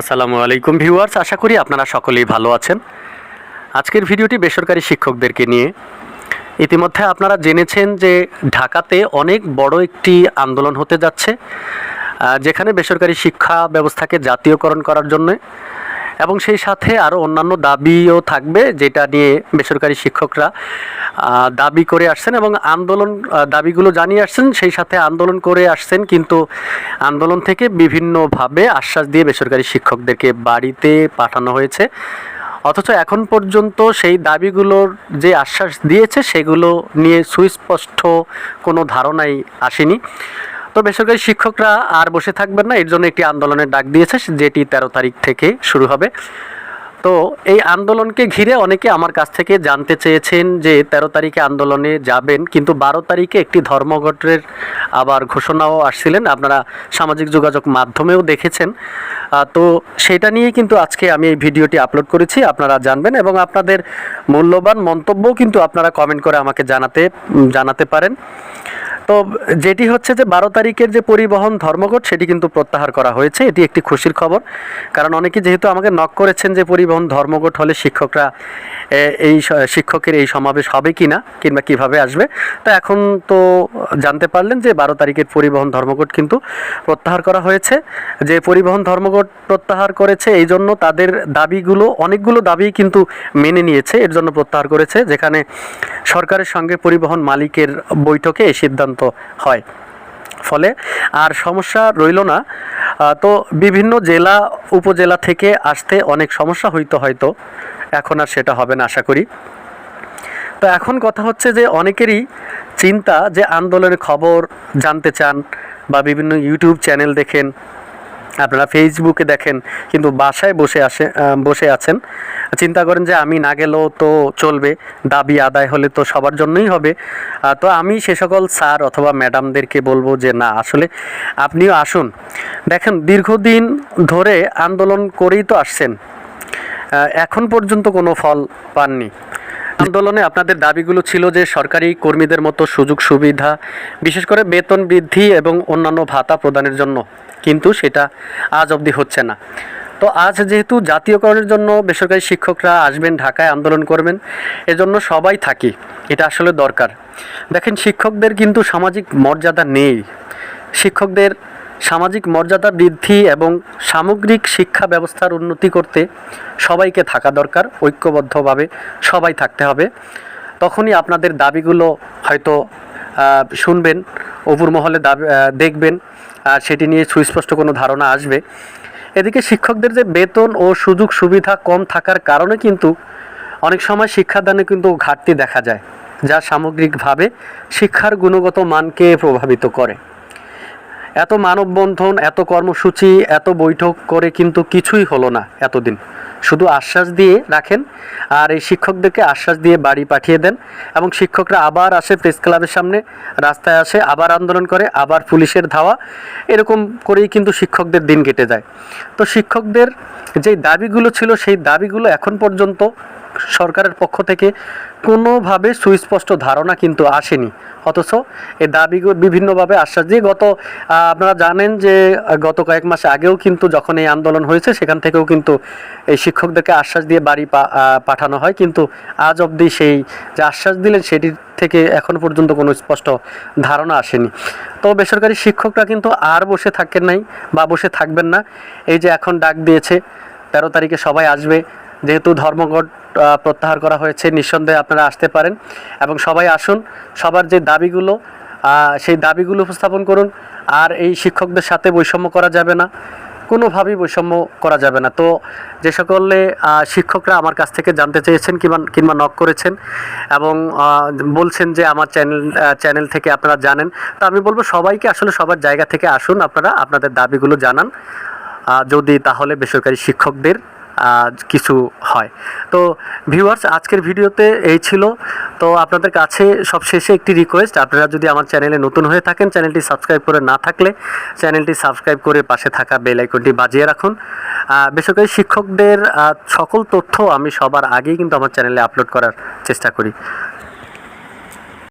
আসসালামু আলাইকুম ভিউয়ার্স, আশা করি আপনারা সকলেই ভালো আছেন। আজকের ভিডিওটি বেসরকারি শিক্ষকদেরকে নিয়ে। ইতিমধ্যে আপনারা জেনেছেন যে ঢাকাতে অনেক বড় একটি আন্দোলন হতে যাচ্ছে যেখানে বেসরকারি শিক্ষা ব্যবস্থাকে জাতীয়করণ করার জন্য এবং সেই সাথে আরও অন্যান্য দাবিও থাকবে, যেটা নিয়ে বেসরকারি শিক্ষকরা দাবি করে আসছেন এবং আন্দোলন দাবিগুলো জানিয়ে আসছেন। সেই সাথে আন্দোলন করে আসছেন কিন্তু আন্দোলন থেকে বিভিন্নভাবে আশ্বাস দিয়ে বেসরকারি শিক্ষকদেরকে বাড়িতে পাঠানো হয়েছে। অথচ এখন পর্যন্ত সেই দাবিগুলোর যে আশ্বাস দিয়েছে, সেগুলো নিয়ে সুস্পষ্ট কোনো ধারণাই আসেনি। বেসরকারি শিক্ষকরা আর বসে থাকবেন না, এর জন্য একটি আন্দোলনের ডাক দিয়েছে, যেটি তেরো তারিখ থেকে শুরু হবে। তো এই আন্দোলনকে ঘিরে অনেকে আমার কাছ থেকে জানতে চেয়েছেন যে তেরো তারিখে আন্দোলনে যাবেন, কিন্তু বারো তারিখে একটি ধর্মঘটের আবার ঘোষণাও আসছিলেন। আপনারা সামাজিক যোগাযোগ মাধ্যমেও দেখেছেন। তো সেটা নিয়ে কিন্তু আজকে আমি এই ভিডিওটি আপলোড করেছি, আপনারা জানবেন এবং আপনাদের মূল্যবান মন্তব্যও কিন্তু আপনারা কমেন্ট করে আমাকে জানাতে জানাতে পারেন। তো যেটি হচ্ছে যে বারো তারিখের যে পরিবহন ধর্মঘট, সেটি কিন্তু প্রত্যাহার করা হয়েছে। এটি একটি খুশির খবর। কারণ অনেকে যেহেতু আমাকে নক করেছেন যে পরিবহন ধর্মঘট হলে শিক্ষকরা এই শিক্ষকের এই সমাবেশ হবে কি না কিংবা কীভাবে আসবে, তো এখন তো জানতে পারলেন যে বারো তারিখের পরিবহন ধর্মঘট কিন্তু প্রত্যাহার করা হয়েছে। যে পরিবহন ধর্মঘট প্রত্যাহার করেছে, এই জন্য তাদের দাবিগুলো, অনেকগুলো দাবি কিন্তু মেনে নিয়েছে, এর জন্য প্রত্যাহার করেছে। যেখানে সরকারের সঙ্গে পরিবহন মালিকের বৈঠকে এই সিদ্ধান্ত হয়। ফলে আর সমস্যা রইল না। তো বিভিন্ন জেলা, উপজেলা থেকে আসতে অনেক সমস্যা হইতো হয়তো। এখন আর সেটা হবে না, আশা করি। তো এখন কথা হচ্ছে যে অনেকেরই চিন্তা যে আন্দোলনের খবর জানতে চান বা বিভিন্ন ইউটিউব চ্যানেল দেখেন আপনারা ফেসবুকে দেখেন, কিন্তু বাসায় বসে আসে বসে আছেন। চিন্তা করেন যে আমি না গেলেও তো চলবে, দাবি আদায় হলে তো সবার জন্যই হবে। তো আমি সে সকল স্যার অথবা ম্যাডামদেরকে বলব যে না, আসলে আপনিও আসুন। দেখেন, দীর্ঘদিন ধরে আন্দোলন করেই তো আসছেন। এখন পর্যন্ত কোনো ফল পাননি। আন্দোলনে আপনাদের দাবিগুলো ছিল যে সরকারি কর্মীদের মতো সুযোগ সুবিধা, বিশেষ করে বেতন বৃদ্ধি এবং অন্যান্য ভাতা প্রদানের জন্য। কিন্তু সেটা আজ অবধি হচ্ছে না। তো আজ যেহেতু জাতীয়করণের জন্য বেসরকারি শিক্ষকরা আসবেন, ঢাকায় আন্দোলন করবেন, এজন্য সবাই থাকি। এটা আসলে দরকার। দেখেন, শিক্ষকদের কিন্তু সামাজিক মর্যাদা নেই। শিক্ষকদের সামাজিক মর্যাদা বৃদ্ধি এবং সামগ্রিক শিক্ষা ব্যবস্থার উন্নতি করতে সবাইকে থাকা দরকার, ঐক্যবদ্ধভাবে সবাই থাকতে হবে। তখনই আপনাদের দাবিগুলো হয়তো শুনবেন, অপুর মহলে দাবি দেখবেন, আর সেটি নিয়ে সুস্পষ্ট কোনো ধারণা আসবে। এদিকে শিক্ষকদের যে বেতন ও সুযোগ সুবিধা কম থাকার কারণে কিন্তু অনেক সময় শিক্ষাদানে কিন্তু ঘাটতি দেখা যায়, যা সামগ্রিকভাবে শিক্ষার গুণগত মানকে প্রভাবিত করে। এত মানববন্ধন, এত কর্মসূচি, এত বৈঠক করে কিন্তু কিছুই হলো না এতদিন। শুধু আশ্বাস দিয়ে রাখেন আর এই শিক্ষকদেরকে আশ্বাস দিয়ে বাড়ি পাঠিয়ে দেন এবং শিক্ষকরা আবার আসে প্রেস ক্লাবের সামনে, রাস্তায় আসে, আবার আন্দোলন করে, আবার পুলিশের ধাওয়া। এরকম করেই কিন্তু শিক্ষকদের দিন কেটে যায়। তো শিক্ষকদের যেই দাবিগুলো ছিল, সেই দাবিগুলো এখন পর্যন্ত সরকারের পক্ষ থেকে কোনোভাবে সুস্পষ্ট ধারণা কিন্তু আসেনি। অথচ এই দাবি বিভিন্নভাবে আশ্বাস দিয়ে গত আপনারা জানেন যে গত কয়েক মাস আগেও কিন্তু যখন এই আন্দোলন হয়েছে, সেখান থেকেও কিন্তু এই শিক্ষকদেরকে আশ্বাস দিয়ে বাড়ি পাঠানো হয়। কিন্তু আজ অবধি সেই যে আশ্বাস দিলেন, সেটি থেকে এখনও পর্যন্ত কোনো স্পষ্ট ধারণা আসেনি। তো বেসরকারি শিক্ষকরা কিন্তু আর বসে থাকেন নাই বা বসে থাকবেন না। এই যে এখন ডাক দিয়েছে, তেরো তারিখে সবাই আসবে। যেহেতু ধর্মঘট প্রত্যাহার করা হয়েছে, নিঃসন্দেহে আপনারা আসতে পারেন এবং সবাই আসুন। সবার যে দাবিগুলো সেই দাবিগুলো উপস্থাপন করুন। আর এই শিক্ষকদের সাথে বৈষম্য করা যাবে না। কোনোভাবেই বৈষম্য করা যাবে না। তো যে সকলে শিক্ষকরা আমার কাছ থেকে জানতে চেয়েছেন কিংবা কিংবা নক করেছেন এবং বলছেন যে আমার চ্যানেল চ্যানেল থেকে আপনারা জানেন। তো আমি বলব সবাইকে আসলে সবার জায়গা থেকে আসুন। আপনারা আপনাদের দাবিগুলো জানান। যদি তাহলে বেসরকারি শিক্ষকদের কিছু হয়। তো ভিউয়ার্স আজকের ভিডিওতে এই ছিল। তো আপনাদের কাছে সবশেষে একটি রিকোয়েস্ট আপনারা যদি আমার চ্যানেলে নতুন হয়ে থাকেন চ্যানেলটি সাবস্ক্রাইব করে না থাকলে চ্যানেলটি সাবস্ক্রাইব করে পাশে থাকা বেল আইকনটি বাজিয়ে রাখুন। বেসরকারি শিক্ষকদের সকল তথ্য আমি সবার আগেই কিন্তু আমার চ্যানেলে আপলোড করার চেষ্টা করি।